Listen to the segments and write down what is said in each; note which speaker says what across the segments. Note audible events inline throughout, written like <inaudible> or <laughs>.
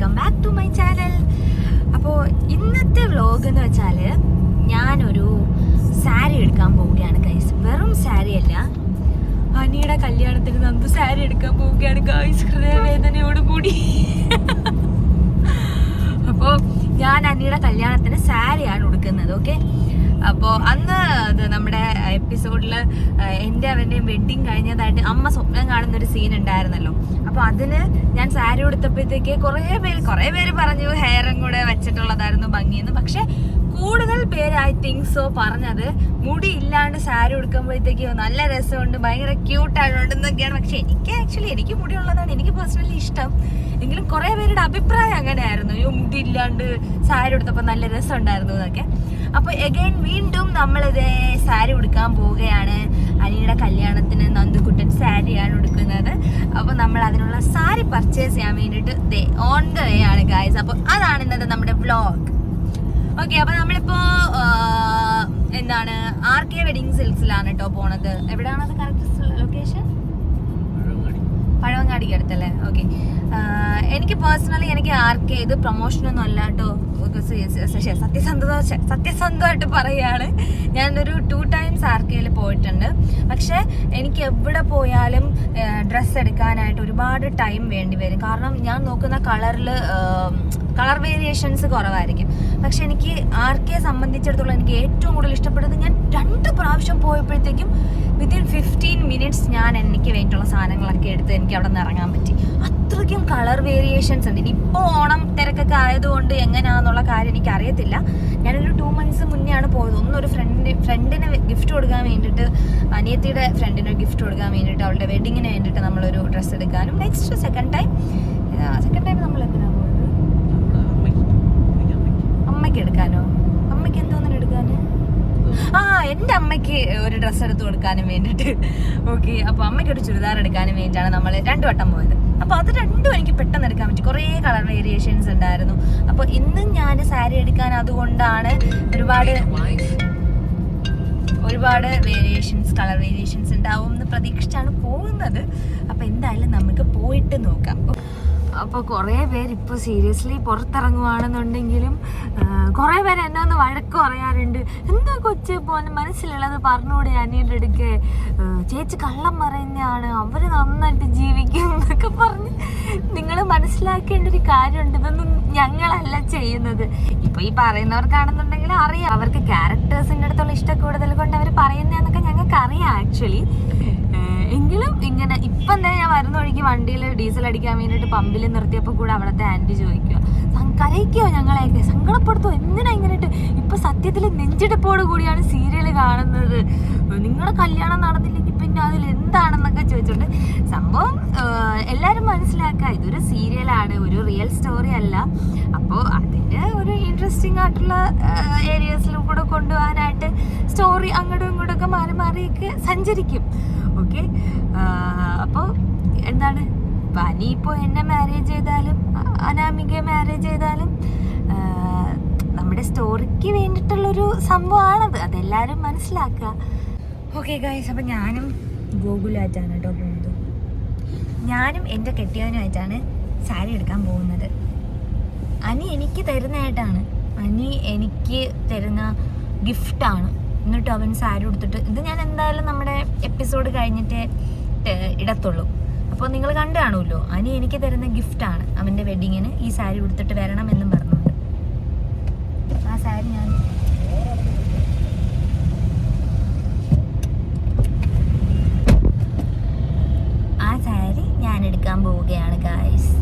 Speaker 1: Welcome back to my channel അപ്പോൾ ഇന്നത്തെ vlog എന്ന് വെച്ചാൽ ഞാനൊരു സാരി എടുക്കാൻ പോവുകയാണ് കൈസ് വെറും സാരി അല്ല. അനിയുടെ കല്യാണത്തിന് നമുക്ക് സാരി എടുക്കാൻ പോവുകയാണ് കൈസ് ഹൃദയവേദനയോട് കൂടി. അപ്പോൾ ഞാൻ അനിയുടെ കല്യാണത്തിന് സാരിയാണ് ഉടുക്കുന്നത് ഓക്കെ അപ്പോൾ അന്ന് അത് നമ്മുടെ എപ്പിസോഡിൽ എന്റെ അവന്റെയും വെഡ്ഡിങ് കഴിഞ്ഞതായിട്ട് അമ്മ സ്വപ്നം കാണുന്ന ഒരു സീൻ ഉണ്ടായിരുന്നല്ലോ. അപ്പോൾ അതിന് ഞാൻ സാരി കൊടുത്തപ്പോഴത്തേക്ക് കുറേ പേര് കുറേ പേര് പറഞ്ഞു ഹെയറും കൂടെ വെച്ചിട്ടുള്ളതായിരുന്നു ഭംഗിയെന്ന്. പക്ഷെ കൂടുതൽ പേര് ഐ തിങ്ക് സോ പറഞ്ഞത്. മുടി ഇല്ലാണ്ട് സാരി ഉടുക്കുമ്പോഴത്തേക്ക് നല്ല രസമുണ്ട്. ഭയങ്കര ക്യൂട്ടായിട്ടുണ്ട് എന്നൊക്കെയാണ്. പക്ഷെ എനിക്ക് ആക്ച്വലി എനിക്ക് മുടി ഉള്ളതാണ് എനിക്ക് പേഴ്സണലി ഇഷ്ടം. എങ്കിലും കുറേ പേരുടെ അഭിപ്രായം അങ്ങനെയായിരുന്നു. അയ്യോ മുടി ഇല്ലാണ്ട് സാരി ഉടുത്തപ്പോൾ നല്ല രസം ഉണ്ടായിരുന്നു എന്നൊക്കെ. അപ്പോൾ എഗൈൻ വീണ്ടും നമ്മളിത് സാരി ഉടുക്കാൻ പോവുകയാണ്. അനിയുടെ കല്യാണത്തിന് നന്ദുക്കുട്ടൻ സാരിയാണ് ഉടുക്കുന്നത്. അപ്പോൾ നമ്മൾ അതിനുള്ള സാരി പർച്ചേസ് ചെയ്യാൻ വേണ്ടിയിട്ട് ദേ ഓൺ ദ വേ ആണ് ഗായ്സ് അപ്പോൾ അതാണ് ഇന്നത്തെ നമ്മുടെ വ്ളോഗ് ഓക്കെ അപ്പൊ നമ്മളിപ്പോ എന്താണ് ആർ കെ വെഡിങ് സിൽസിലാണ് കേട്ടോ പോണത്. എവിടെയാണ് അത് കറക്റ്റ് ലൊക്കേഷൻ പഴവങ്ങാടിക്ക് അടുത്തല്ലേ ഓക്കെ എനിക്ക് പേഴ്സണലി എനിക്ക് ആർ കെ ഇത് പ്രൊമോഷനൊന്നും അല്ല കേട്ടോ സത്യസന്ധത സത്യസന്ധമായിട്ട് പറയുകയാണ് ഞാനൊരു ടു ടൈംസ് ആർ കെയിൽ പോയിട്ടുണ്ട്. പക്ഷെ എനിക്ക് എവിടെ പോയാലും ഡ്രസ്സ് എടുക്കാനായിട്ട് ഒരുപാട് ടൈം വേണ്ടി വരും. കാരണം ഞാൻ നോക്കുന്ന കളറിൽ കളർ വേരിയേഷൻസ് കുറവായിരിക്കും. പക്ഷെ എനിക്ക് ആർ കെ സംബന്ധിച്ചിടത്തോളം എനിക്ക് ഏറ്റവും കൂടുതൽ ഇഷ്ടപ്പെട്ടത് ഞാൻ രണ്ട് പ്രാവശ്യം പോയപ്പോഴത്തേക്കും വിത്തിൻ ഫിഫ്റ്റീൻ മിനിറ്റ്സ് ഞാൻ എനിക്ക് വേണ്ടിയിട്ടുള്ള സാധനങ്ങളൊക്കെ എടുത്ത് എനിക്ക് അവിടെ നിന്ന് ഇറങ്ങാൻ പറ്റി. അത്രയ്ക്കും കളർ വേരിയേഷൻസ് ഉണ്ട്. ഇനിയിപ്പോൾ ഓണം ഓണം തിരക്കൊക്കെ ആയതുകൊണ്ട് എങ്ങനെയാണെന്നുള്ള കാര്യം എനിക്ക് അറിയത്തില്ല ഞാനൊരു ടു മന്ത്സ് മുന്നേ ആണ് പോയത്. ഒന്നൊരു ഫ്രണ്ട് ഫ്രണ്ടിന് ഗിഫ്റ്റ് കൊടുക്കാൻ വേണ്ടിയിട്ട് അനിയത്തിയുടെ ഫ്രണ്ടിന് ഗിഫ്റ്റ് കൊടുക്കാൻ വേണ്ടിയിട്ട് അവളുടെ വെഡിങ്ങിന് വേണ്ടിയിട്ട് നമ്മളൊരു ഡ്രസ്സ് എടുക്കാനും next second time second time നമ്മൾ എന്തിനാണ് പോയത്? അമ്മയ്ക്ക് എടുക്കാനോ? അമ്മയ്ക്ക് എന്തോന്നിന് എടുക്കാൻ ആ എന്റെ അമ്മയ്ക്ക് ഒരു ഡ്രസ്സ് എടുത്ത് കൊടുക്കാനും വേണ്ടിയിട്ട്. ഓക്കെ അപ്പോൾ അമ്മയ്ക്ക് ഒരു ചുരിദാർ എടുക്കാനും വേണ്ടിയിട്ടാണ് നമ്മൾ രണ്ടു വട്ടം പോയത്. അപ്പോൾ അത് രണ്ടും എനിക്ക് പെട്ടെന്ന് എടുക്കാൻ പറ്റി. കുറേ കളർ വേരിയേഷൻസ് ഉണ്ടായിരുന്നു. അപ്പോൾ ഇന്നും ഞാൻ സാരി എടുക്കാൻ അതുകൊണ്ടാണ് ഒരുപാട് ഒരുപാട് വേരിയേഷൻസ് കളർ വേരിയേഷൻസ് ഉണ്ടാവും എന്ന് പ്രതീക്ഷിച്ചാണ് പോകുന്നത്. അപ്പോൾ എന്തായാലും നമുക്ക് പോയിട്ട് നോക്കാം. അപ്പോൾ കുറേ പേര് ഇപ്പോൾ സീരിയസ്ലി പുറത്തിറങ്ങുവാണെന്നുണ്ടെങ്കിലും കുറേ പേര് എന്നെ ഒന്ന് വഴക്ക് പറയാറുണ്ട്. എന്താ കൊച്ചു പോന്നെ? മനസ്സിലുള്ളത് പറഞ്ഞുകൂടെ അനിയുടെ അടുക്ക്? ചേച്ചി കള്ളം പറയുന്നതാണ് അവർ നന്നായിട്ട് ജീവിക്കും എന്നൊക്കെ പറഞ്ഞ് നിങ്ങൾ മനസ്സിലാക്കേണ്ട ഒരു കാര്യമുണ്ട്. ഇതൊന്നും ഞങ്ങളല്ല ചെയ്യുന്നത്. ഇപ്പോൾ ഈ പറയുന്നവർക്കാണെന്നുണ്ടെങ്കിൽ അറിയാം. അവർക്ക് ക്യാരക്ടേഴ്സിന്റെ അടുത്തുള്ള ഇഷ്ടക്കൂടുതൽ കൊണ്ട് അവർ പറയുന്നതെന്നൊക്കെ ഞങ്ങൾക്ക് അറിയാം ആക്ച്വലി എങ്കിലും ഇങ്ങനെ ഇപ്പം തന്നെ ഞാൻ വരുന്ന വഴിക്ക് വണ്ടിയിൽ ഡീസൽ അടിക്കാൻ വേണ്ടിയിട്ട് പമ്പിൽ നിർത്തിയപ്പോൾ കൂടെ അവിടുത്തെ ആന്റി ചോദിക്കുക കരയ്ക്കോ ഞങ്ങളെയൊക്കെ? സങ്കടപ്പെടുത്തോ? എന്തിനാ ഇങ്ങനെയിട്ട് ഇപ്പൊ സത്യത്തിൽ നെഞ്ചെടുപ്പോട് കൂടിയാണ് സീരിയൽ കാണുന്നത്. നിങ്ങളുടെ കല്യാണം നടന്നില്ലെങ്കിൽ പിന്നെ അതിൽ എന്താണെന്നൊക്കെ ചോദിച്ചോണ്ട് സംഭവം എല്ലാവരും മനസ്സിലാക്കുക. ഇതൊരു സീരിയലാണ് ഒരു റിയൽ സ്റ്റോറി അല്ല. അപ്പോൾ അതിന്റെ ഒരു ഇൻട്രസ്റ്റിംഗ് ആയിട്ടുള്ള ഏരിയസിലും കൂടെ കൊണ്ടുപോകാനായിട്ട് സ്റ്റോറി അങ്ങോട്ടും ഇങ്ങോട്ടൊക്കെ മാറി മാറിയൊക്കെ സഞ്ചരിക്കും. ഓക്കെ? അപ്പോൾ എന്താണ്? പനി ഇപ്പോൾ എന്നെ മാരേജ് ചെയ്താലും അനാമിക മാരേജ് ചെയ്താലും നമ്മുടെ സ്റ്റോറിക്ക് വേണ്ടിയിട്ടുള്ളൊരു സംഭവമാണത് അതെല്ലാവരും മനസ്സിലാക്കുക. ഓക്കെ ഗൈസ് അപ്പം ഞാനും ഗോകുലായിട്ടാണ് കേട്ടോ പോകുന്നത്. ഞാനും എന്റെ കെട്ടിയവനുമായിട്ടാണ് സാരി എടുക്കാൻ പോകുന്നത്. അനി എനിക്ക് തരുന്നതായിട്ടാണ്. അനി എനിക്ക് തരുന്ന ഗിഫ്റ്റാണ് എന്നിട്ട് അവൻ സാരി കൊടുത്തിട്ട് ഇത് ഞാൻ എന്തായാലും നമ്മുടെ എപ്പിസോഡ് കഴിഞ്ഞിട്ട് ഇടത്തുള്ളൂ. അപ്പോൾ നിങ്ങൾ കണ്ടു കാണുമല്ലോ അനി എനിക്ക് തരുന്ന ഗിഫ്റ്റാണ് അവന്റെ വെഡിങ്ങിന് ഈ സാരി കൊടുത്തിട്ട് വരണം എന്നും പറഞ്ഞുകൊണ്ട്. ആ സാരി ഞാൻ ആ സാരി ഞാൻ എടുക്കാൻ പോവുകയാണ് ഗായ്സ്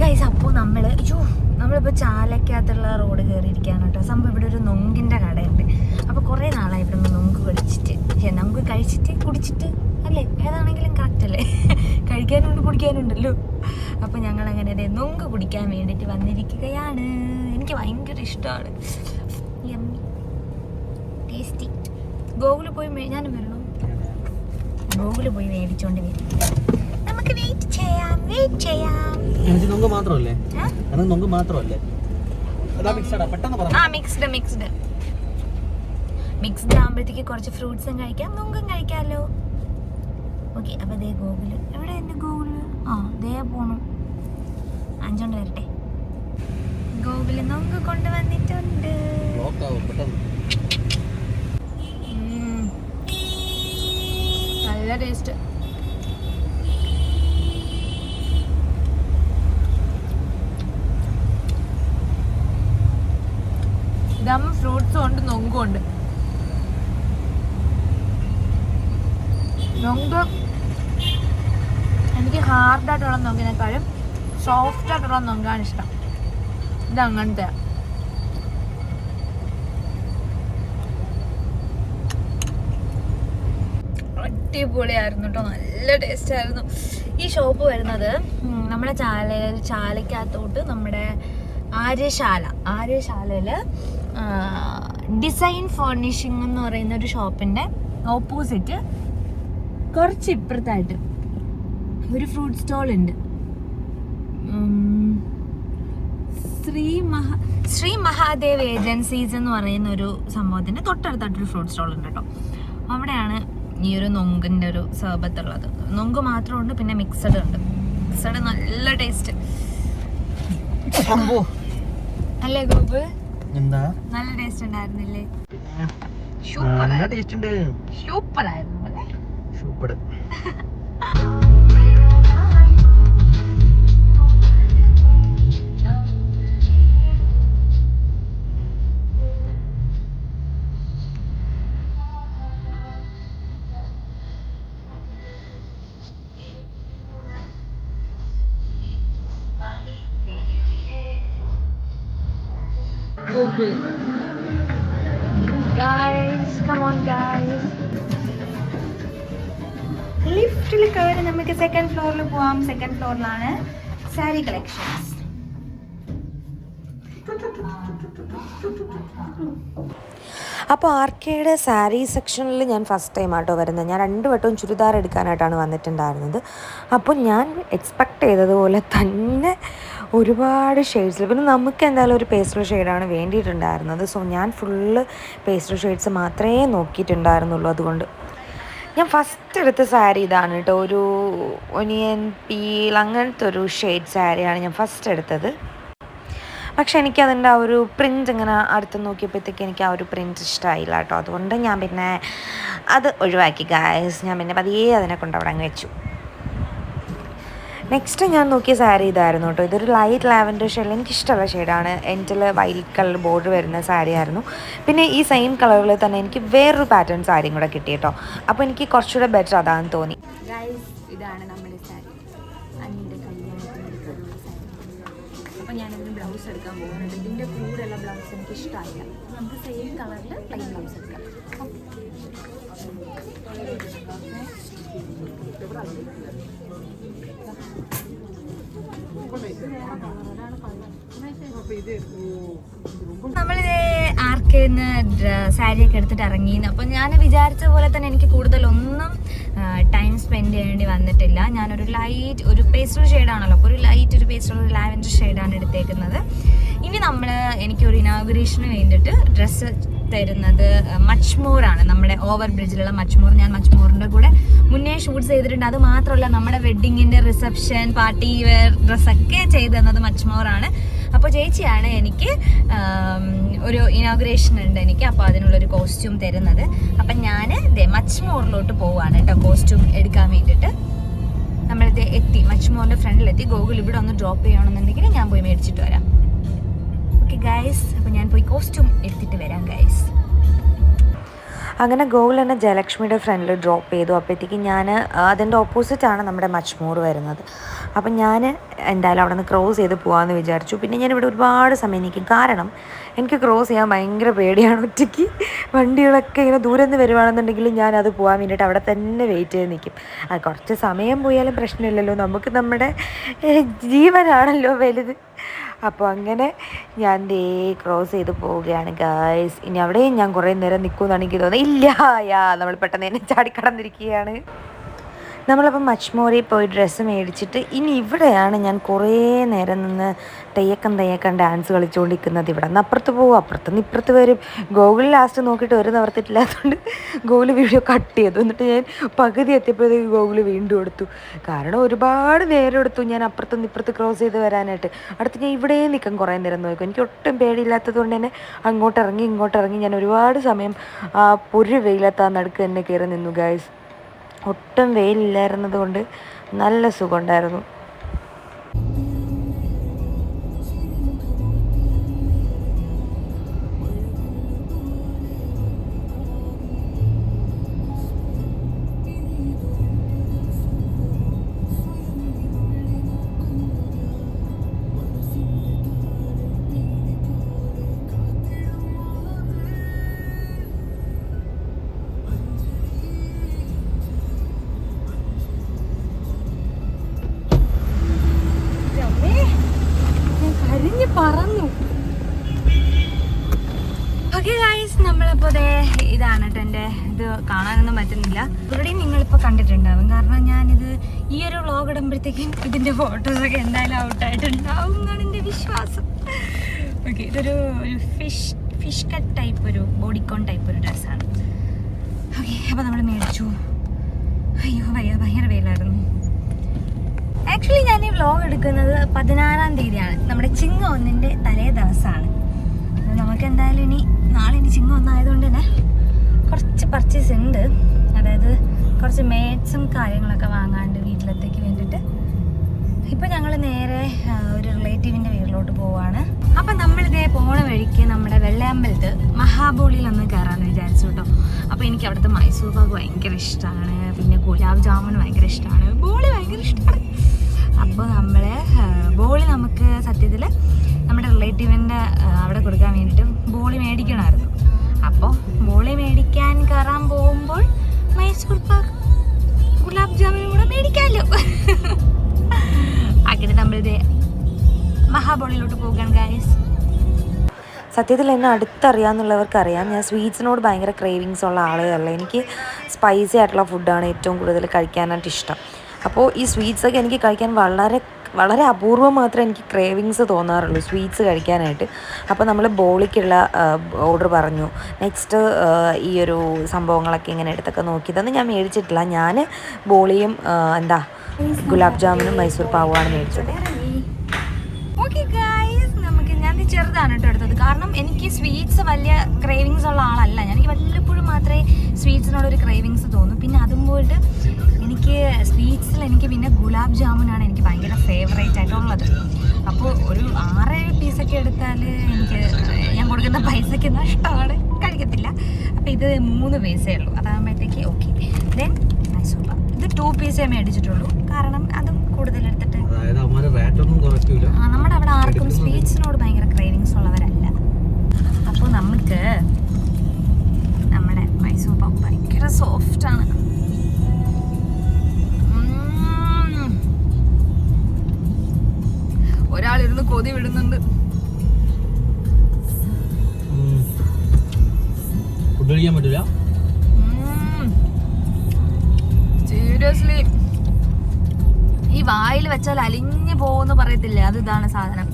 Speaker 1: ഗൈസ് അപ്പോൾ നമ്മൾ അയ്യോ നമ്മളിപ്പോൾ ചാലക്കകത്തുള്ള റോഡ് കയറിയിരിക്കുകയാണ് കേട്ടോ. സംഭവം ഇവിടെ ഒരു നൊങ്കിന്റെ കടയുണ്ട്. അപ്പോൾ കുറേ നാളായി ഇവിടെ നൊങ്ക് കഴിച്ചിട്ട് നമുക്ക് കഴിച്ചിട്ട് കുടിച്ചിട്ട് അല്ലേ? ഏതാണെങ്കിലും കറക്റ്റ് അല്ലേ? കഴിക്കാനുണ്ട് കുടിക്കാനുണ്ടല്ലോ. അപ്പോൾ ഞങ്ങൾ അങ്ങനെ നൊങ്ക് കുടിക്കാൻ വേണ്ടിയിട്ട് വന്നിരിക്കുകയാണ്. എനിക്ക് ഭയങ്കര ഇഷ്ടമാണ് യമ്മി ടേസ്റ്റി ഗോകുലിൽ പോയി ഞാനും വരണം? ഗോകുലിൽ പോയി മേടിച്ചോണ്ട് വരും. നമുക്ക് വെയിറ്റ് ചെയ്യാം വെയിറ്റ് ചെയ്യാം.
Speaker 2: എനിക്ക് നൊങ്ക് മാത്രമല്ലേ? എനിക്ക് നൊങ്ക് മാത്രമല്ലേ? അതാ മിക്സഡാ പെട്ടെന്ന് പറ.
Speaker 1: ആ മിക്സ്ഡ് മിക്സ്ഡ് മിക്സ്ഡ് ആകുമ്പോഴത്തേക്ക് കുറച്ച് ഫ്രൂട്ട്സും കഴിക്കാം നൊങ്കും കഴിക്കാമല്ലോ ഓക്കെ അപ്പോൾ ദേ ഗൂഗിൾ എവിടെ എന്റെ ഗൂഗിൾ ആ ദേ പോണം. അഞ്ചോണ്ട് വരട്ടെ. ഗൂഗിൾ നൊങ്ക് കൊണ്ടുവന്നിട്ടുണ്ട്. നല്ല ടേസ്റ്റ് ഇതാകുമ്പോൾ ഫ്രൂട്ട്സും ഉണ്ട് നൊങ്കും ഉണ്ട്. നൊങ്ക് എനിക്ക് ഹാർഡായിട്ടുള്ള നൊങ്കിനേക്കാളും സോഫ്റ്റ് ആയിട്ടുള്ള നൊങ്കാണ് ഇഷ്ടം. ഇത് അങ്ങനത്തെ അടിപൊളിയായിരുന്നു കേട്ടോ നല്ല ടേസ്റ്റ് ആയിരുന്നു. ഈ ഷോപ്പ് വരുന്നത് നമ്മുടെ ചാല ചാലയ്ക്കകത്തോട്ട് നമ്മുടെ ആര്യശാല. ആര്യശാലയിൽ ഡിസൈൻ ഫർണിഷിംഗ് എന്ന് പറയുന്ന ഒരു ഷോപ്പിന്റെ ഓപ്പോസിറ്റ് കുറച്ച് ഇപ്പുറത്തായിട്ട് ഒരു ഫ്രൂട്ട് സ്റ്റോൾ ഉണ്ട്. ശ്രീ മഹാ ശ്രീ മഹാദേവ് ഏജൻസീസ് എന്ന് പറയുന്ന ഒരു സംഭവത്തിന്റെ തൊട്ടടുത്തായിട്ടൊരു ഫ്രൂട്ട് സ്റ്റോൾ ഉണ്ട് കേട്ടോ. അവിടെയാണ് ഈ ഒരു നൊങ്കിന്റെ ഒരു സർബത്തുള്ളത് നൊങ്ക് മാത്രമുണ്ട് പിന്നെ മിക്സഡ് ഉണ്ട്. മിക്സഡ് നല്ല ടേസ്റ്റ് അല്ലേ ഗോപ്
Speaker 2: എന്താ?
Speaker 1: നല്ല ടേസ്റ്റ് ഉണ്ടായിരുന്നില്ലേ?
Speaker 2: സൂപ്പർ ടേസ്റ്റ് ഉണ്ട്.
Speaker 1: സൂപ്പർ ആയിരുന്നു
Speaker 2: super <laughs>
Speaker 1: guys come on guys. ലിഫ്റ്റിൽ കയറി നമുക്ക് സെക്കൻഡ് ഫ്ലോറിൽ പോവാം. സെക്കൻഡ് ഫ്ലോറിലാണ് സാരി കളക്ഷൻസ്
Speaker 3: അപ്പോൾ ആർക്കേഡ് സാരി സെക്ഷനിൽ ഞാൻ ഫസ്റ്റ് ടൈം ആട്ടോ വരുന്നത്. ഞാൻ രണ്ട് വട്ടവും ചുരിദാർ എടുക്കാനായിട്ടാണ് വന്നിട്ടുണ്ടായിരുന്നത്. അപ്പോൾ ഞാൻ എക്സ്പെക്ട് ചെയ്തതുപോലെ തന്നെ ഒരുപാട് ഷെയ്ഡ്സിൽ പിന്നെ നമുക്ക് എന്തായാലും ഒരു പേസ്റ്റൽ ഷെയ്ഡാണ് വേണ്ടിയിട്ടുണ്ടായിരുന്നത്. സോ ഞാൻ ഫുള്ള് പേസ്റ്റൽ ഷെയ്ഡ്സ് മാത്രമേ നോക്കിയിട്ടുണ്ടായിരുന്നുള്ളൂ അതുകൊണ്ട്. ഞാൻ ഫസ്റ്റ് എടുത്ത സാരി ഇതാണ് കേട്ടോ ഒരു ഒനിയൻ പീൽ അങ്ങനത്തെ ഒരു ഷെയ്ഡ് സാരിയാണ് ഞാൻ ഫസ്റ്റ് എടുത്തത്. പക്ഷെ എനിക്ക് അതിന്റെ ആ ഒരു പ്രിന്റ് ഇങ്ങനെ അടുത്ത് നോക്കിയപ്പോഴത്തേക്ക് എനിക്ക് ആ ഒരു പ്രിന്റ് ഇഷ്ടമായില്ല കേട്ടോ അതുകൊണ്ട് ഞാൻ പിന്നെ അത് ഒഴിവാക്കി ഗായസ് ഞാൻ പിന്നെ പതിയെ അതിനെ കൊണ്ടവിടെ അങ്ങ് വെച്ചു. നെക്സ്റ്റ് ഞാൻ നോക്കിയ സാരി ഇതായിരുന്നു കേട്ടോ. ഇതൊരു ലൈറ്റ് ലാവൻഡർ ഷെയ്ഡ് എനിക്കിഷ്ടമുള്ള ഷെയ്ഡാണ് എന്റെ വൈറ്റ് കളർ ബോർഡർ വരുന്ന സാരി ആയിരുന്നു. പിന്നെ ഈ സെയിം കളറിൽ തന്നെ എനിക്ക് വേറൊരു പാറ്റേൺ സാരിയും കൂടെ കിട്ടി കേട്ടോ. അപ്പോൾ എനിക്ക് കുറച്ചുകൂടെ ബെറ്റർ അതാണെന്ന് തോന്നി.
Speaker 1: ഇതാണ് നമ്മുടെ സാരി. അനിയുടെ അപ്പോൾ ഞാനിതിന് ബ്ലൗസ് എടുക്കാൻ പോകുന്നുണ്ട്. ഇതിന്റെ കൂടെയുള്ള ബ്ലൗസ് എനിക്ക് ഇഷ്ടമായില്ല. നമുക്ക് സെയിം കളറിൽ പ്ലെയിൻ ബ്ലൗസ് എടുക്കാം. നമ്മളിത് ആർക്കേന്ന് സാരിയൊക്കെ എടുത്തിട്ട് ഇറങ്ങി അപ്പോൾ ഞാൻ വിചാരിച്ച പോലെ തന്നെ എനിക്ക് കൂടുതലൊന്നും ടൈം സ്പെൻഡ് ചെയ്യേണ്ടി വന്നിട്ടില്ല. ഞാനൊരു ലൈറ്റ് ഒരു പേസ്റ്റൽ ഷെയ്ഡാണല്ലോ അപ്പോൾ ഒരു ലൈറ്റ് ഒരു പേസ്റ്റൽ ഒരു ലാവൻഡർ ഷെയ്ഡാണ് എടുത്തേക്കുന്നത്. ഇനി നമ്മൾ എനിക്കൊരു ഇനാഗുറേഷന് വേണ്ടിയിട്ട് ഡ്രസ്സ് തരുന്നത് മച്ച്മോറാണ് നമ്മുടെ ഓവർ ബ്രിഡ്ജിലുള്ള മച്ച്മോർ ഞാൻ മച്ച്മോറിന്റെ കൂടെ മുന്നേ ഷൂട്ട്സ് ചെയ്തിട്ടുണ്ട്. അത് മാത്രമല്ല നമ്മുടെ വെഡ്ഡിങ്ങിന്റെ റിസപ്ഷൻ പാർട്ടി വെയർ ഡ്രസ്സൊക്കെ ചെയ്ത് തന്നത് മച്ച്മോറാണ് അപ്പോൾ ചേച്ചിയാണ് എനിക്ക് ഒരു ഇനോഗ്രേഷൻ ഉണ്ട് എനിക്ക്. അപ്പോൾ അതിനുള്ളൊരു കോസ്റ്റ്യൂം തരുന്നത്. അപ്പം ഞാൻ ദേ മച്ച്മോറിലോട്ട് പോവുകയാണ് കേട്ടോ കോസ്റ്റ്യൂം എടുക്കാൻ വേണ്ടിയിട്ട്. നമ്മളിത് എത്തി. മച്ച്മോറിന്റെ ഫ്രണ്ടിലെത്തി. ഗോകുൽ ഇവിടെ ഒന്ന് ഡ്രോപ്പ് ചെയ്യണമെന്നുണ്ടെങ്കിൽ ഞാൻ പോയി മേടിച്ചിട്ട് വരാം. ഓക്കെ ഗൈസ് അപ്പോൾ ഞാൻ പോയി കോസ്റ്റ്യൂം എടുത്തിട്ട് വരാം ഗൈസ്
Speaker 3: അങ്ങനെ ഗോകുൽ എന്നെ ജയലക്ഷ്മിയുടെ ഫ്രണ്ടിൽ ഡ്രോപ്പ് ചെയ്തു. അപ്പോഴത്തേക്ക് ഞാൻ അതിന്റെ ഓപ്പോസിറ്റാണ് നമ്മുടെ മച്ച്മൂർ വരുന്നത്. അപ്പം ഞാൻ എന്തായാലും അവിടെ നിന്ന് ക്രോസ് ചെയ്ത് പോകാമെന്ന് വിചാരിച്ചു. പിന്നെ ഞാൻ ഇവിടെ ഒരുപാട് സമയം നിൽക്കും. കാരണം എനിക്ക് ക്രോസ് ചെയ്യാൻ ഭയങ്കര പേടിയാണ് ഒറ്റയ്ക്ക്. വണ്ടികളൊക്കെ ഇങ്ങനെ ദൂരെ നിന്ന് വരുവാണെന്നുണ്ടെങ്കിൽ ഞാൻ അത് പോകാൻ വേണ്ടിയിട്ട് അവിടെ തന്നെ വെയിറ്റ് ചെയ്ത് നിൽക്കും. അത് കുറച്ച് സമയം പോയാലും പ്രശ്നമില്ലല്ലോ. നമുക്ക് നമ്മുടെ ജീവനാണല്ലോ വലുത്. അപ്പോൾ അങ്ങനെ ഞാൻ ദേ ക്രോസ് ചെയ്ത് പോവുകയാണ് ഗായ്സ് ഇനി അവിടെയും ഞാൻ കുറേ നേരം നിൽക്കുമെന്നാണ് എനിക്ക് തോന്നുന്നത്. ഇല്ല യാ നമ്മൾ പെട്ടെന്ന് തന്നെ ചാടിക്കടന്നിരിക്കുകയാണ്. നമ്മളപ്പോൾ മച്ച്മോറിൽ പോയി ഡ്രസ്സ് മേടിച്ചിട്ട് ഇനി ഇവിടെയാണ് ഞാൻ കുറേ നേരം നിന്ന് തെയ്യക്കം തെയ്യക്കം ഡാൻസ് കളിച്ചുകൊണ്ടിരിക്കുന്നത് ഇവിടെ നിന്ന് അപ്പുറത്ത് പോകും അപ്പുറത്ത് നിന്ന് ഇപ്പുറത്ത് വരും. ഗൂഗിളിൽ ലാസ്റ്റ് നോക്കിയിട്ട് ഒരു നിവർത്തിയിട്ടില്ലാത്തതുകൊണ്ട് ഗൂഗിൾ വീഡിയോ കട്ട് ചെയ്തു. എന്നിട്ട് ഞാൻ പകുതി എത്തിയപ്പോഴത്തേക്ക് ഗൂഗിൾ വീണ്ടും എടുത്തു. കാരണം ഒരുപാട് നേരം എടുത്തു ഞാൻ അപ്പുറത്ത് നിന്ന് ഇപ്പുറത്ത് ക്രോസ് ചെയ്ത് വരാനായിട്ട്. അടുത്ത് ഞാൻ ഇവിടെ നിൽക്കാൻ കുറേ നേരം നോക്കും. എനിക്ക് ഒട്ടും പേടിയില്ലാത്തത് കൊണ്ട് തന്നെ അങ്ങോട്ട് ഇറങ്ങി ഇങ്ങോട്ട് ഇറങ്ങി ഞാൻ ഒരുപാട് സമയം ആ പൊരു വെയിലത്ത് ആ നടുക്ക് തന്നെ കയറി നിന്നു ഗായ്സ് ഒട്ടും വെയിലില്ലായിരുന്നത് കൊണ്ട് നല്ല സുഖമുണ്ടായിരുന്നു.
Speaker 1: കേട്ടോ എന്റെ ഇത് കാണാനൊന്നും പറ്റുന്നില്ല. ഇവിടെയും നിങ്ങളിപ്പോൾ കണ്ടിട്ടുണ്ടാവും. കാരണം ഞാനിത് ഈ ഒരു വ്ളോഗ് ഇടുമ്പോഴത്തേക്കും ഇതിന്റെ ഫോട്ടോസൊക്കെ എന്തായാലും ഔട്ടായിട്ടുണ്ടാവും എന്നാണ് എന്റെ വിശ്വാസം. ഓക്കെ ഇതൊരു ഒരു ഫിഷ് ഫിഷ് കട്ട് ടൈപ്പ് ഒരു ബോഡിക്കോൺ ടൈപ്പ് ഒരു ഡ്രസ്സാണ് ഓക്കെ അപ്പോൾ നമ്മൾ മേടിച്ചു. അയ്യോ വയ്യ ഭയങ്കര വെയിലായിരുന്നു. ആക്ച്വലി ഞാൻ ഈ വ്ളോഗ് എടുക്കുന്നത് പതിനാറാം തീയതിയാണ്. നമ്മുടെ ചിങ്ങ ഒന്നിന്റെ തലേ ദിവസമാണ്. നമുക്ക് എന്തായാലും ഇനി നാളെ ഇനി ചിങ്ങ ഒന്നായതുകൊണ്ട് തന്നെ പർച്ചേസ് ഉണ്ട്. അതായത് കുറച്ച് മേറ്റ്സും കാര്യങ്ങളൊക്കെ വാങ്ങാണ്ട് വീട്ടിലത്തേക്ക് വേണ്ടിയിട്ട്. ഇപ്പം ഞങ്ങൾ നേരെ ഒരു റിലേറ്റീവിന്റെ വീട്ടിലോട്ട് പോവാണ്. അപ്പം നമ്മളിതേ പോണ വഴിക്ക് നമ്മുടെ വെള്ളയമ്പലത്ത് മഹാബോളിയിൽ ഒന്ന് കയറാമെന്ന് വിചാരിച്ചു കേട്ടോ. അപ്പോൾ എനിക്ക് അവിടുത്തെ മൈസൂർ പാക്ക് ഭയങ്കര ഇഷ്ടമാണ് പിന്നെ ഗുലാബ് ജാമുൻ ഭയങ്കര ഇഷ്ടമാണ് ബോളി ഭയങ്കര ഇഷ്ടമാണ് അപ്പോൾ നമ്മൾ ബോളി നമുക്ക് സത്യത്തിൽ നമ്മുടെ റിലേറ്റീവിന്റെ അവിടെ കൊടുക്കാൻ വേണ്ടിയിട്ട് ബോളി മേടിക്കണമായിരുന്നു. അപ്പോൾ മോളെ മേടിക്കാൻ കയറാൻ പോകുമ്പോൾ മൈസൂർ പാക്ക് ഗുലാബ് ജാമുനും കൂടെ മേടിക്കാമല്ലോ അങ്ങനെ നമ്മളിത് മഹാബോളിലോട്ട് പോകാൻ ഗായസ്
Speaker 3: സത്യത്തിൽ എന്നെ അടുത്തറിയാമെന്നുള്ളവർക്ക് അറിയാം ഞാൻ സ്വീറ്റ്സിനോട് ഭയങ്കര ക്രേവിങ്സ് ഉള്ള ആളേ അല്ല എനിക്ക് സ്പൈസി ആയിട്ടുള്ള ഫുഡാണ് ഏറ്റവും കൂടുതൽ കഴിക്കാനായിട്ട് ഇഷ്ടം. അപ്പോൾ ഈ സ്വീറ്റ്സൊക്കെ എനിക്ക് കഴിക്കാൻ വളരെ വളരെ അപൂർവം മാത്രമേ എനിക്ക് ക്രേവിങ്സ് തോന്നാറുള്ളൂ സ്വീറ്റ്സ് കഴിക്കാനായിട്ട്. അപ്പോൾ നമ്മൾ ബോളിക്കുള്ള ഓർഡർ പറഞ്ഞു. നെക്സ്റ്റ് ഈ ഒരു സംഭവങ്ങളൊക്കെ ഇങ്ങനെ എടുത്തൊക്കെ നോക്കി. ഇതൊന്നും ഞാൻ മേടിച്ചിട്ടില്ല. ഞാൻ ബോളിയും എന്താ ഗുലാബ് ജാമുനും മൈസൂർ പാവുമാണ് മേടിച്ചത്
Speaker 1: ഓക്കെ ഗായ്സ് നമുക്ക് ഞാൻ ഇത് ചെറുതാണ് കേട്ടോ എടുത്തത് കാരണം എനിക്ക് സ്വീറ്റ്സ് വലിയ ക്രേവിങ്സ് ഉള്ള ആളല്ല. ഞാൻ എനിക്ക് വല്ലപ്പോഴും മാത്രമേ സ്വീറ്റ്സിനോടൊരു ക്രേവിങ്സ് തോന്നും. പിന്നെ അതും പോയിട്ട് എനിക്ക് സ്വീറ്റ്സിൽ എനിക്ക് പിന്നെ ഗുലാബ് ജാമുനാണ് എനിക്ക് ഭയങ്കര ഫേവറേറ്റ് ആയിട്ടുള്ളത്. അപ്പോൾ ഒരു ആറേഴ് പീസൊക്കെ എടുത്താൽ എനിക്ക് ഞാൻ കൊടുക്കുന്ന പൈസയ്ക്ക് നഷ്ടമാണ്. കഴിക്കത്തില്ല. അപ്പോൾ ഇത് മൂന്ന് പീസേ ഉള്ളൂ. അതാകുമ്പോഴത്തേക്ക് ഓക്കെ ദെൻ മൈസൂർ പാക്ക്. ഇത് ടു പീസേ മേടിച്ചിട്ടുള്ളൂ. കാരണം അതും കൂടുതൽ എടുത്തിട്ട് നമ്മുടെ അവിടെ ആർക്കും സ്വീറ്റ്സിനോട് ഭയങ്കര ക്രേവിങ്സ് ഉള്ളവരല്ല. അപ്പോൾ നമുക്ക് നമ്മുടെ മൈസൂർ പാക്ക് ഭയങ്കര സോഫ്റ്റ് ആണ്. ഒരാളിരുന്ന് കൊതി വിടുന്നുണ്ട്.
Speaker 2: ഫുഡ് കഴിക്കാൻ പറ്റൂല?
Speaker 1: സീരിയസ്ലി ഈ വായിൽ വെച്ചാൽ അലിഞ്ഞു പോകുമെന്ന് പറയത്തില്ലേ? അത് ഇതാണ് സാധനം.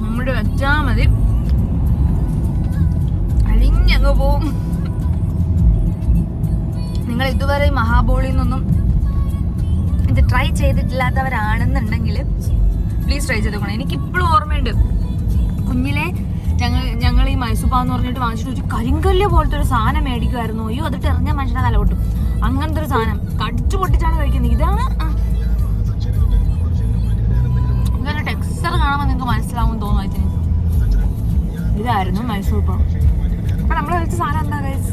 Speaker 1: നമ്മുടെ വെച്ചാ മതി. അലിഞ്ഞങ്ങ് പോവും. നിങ്ങൾ ഇതുവരെ മഹാബോളിയിൽ നിന്നൊന്നും ഇത് ട്രൈ ചെയ്തിട്ടില്ലാത്തവരാണെന്നുണ്ടെങ്കിൽ പ്ലീസ് ട്രൈ ചെയ്ത് നോക്കണം എനിക്ക് ഇപ്പോഴും ഓർമ്മയുണ്ട്. കുഞ്ഞിലെ ഞങ്ങൾ ഞങ്ങൾ ഈ മൈസൂപ്പാന്ന് പറഞ്ഞിട്ട് വാങ്ങിച്ചിട്ട് ഒരു കരിങ്കല്ല് പോലത്തെ ഒരു സാധനം മേടിക്കുമായിരുന്നു അയ്യോ അതിട്ട് എറിഞ്ഞ മനുഷ്യനെ തല പൊട്ടും അങ്ങനത്തെ ഒരു സാധനം. കടിച്ചു പൊട്ടിച്ചാണ് കഴിക്കുന്നത്. ഇതാണ് ടെക്സ്ചർ കാണുമ്പോൾ നിങ്ങൾക്ക് മനസ്സിലാവും തോന്നുന്നു ഇതായിരുന്നു മൈസൂർ പാവ് അപ്പൊ നമ്മൾ കഴിച്ച സാധനം എന്താ കഴിച്ച്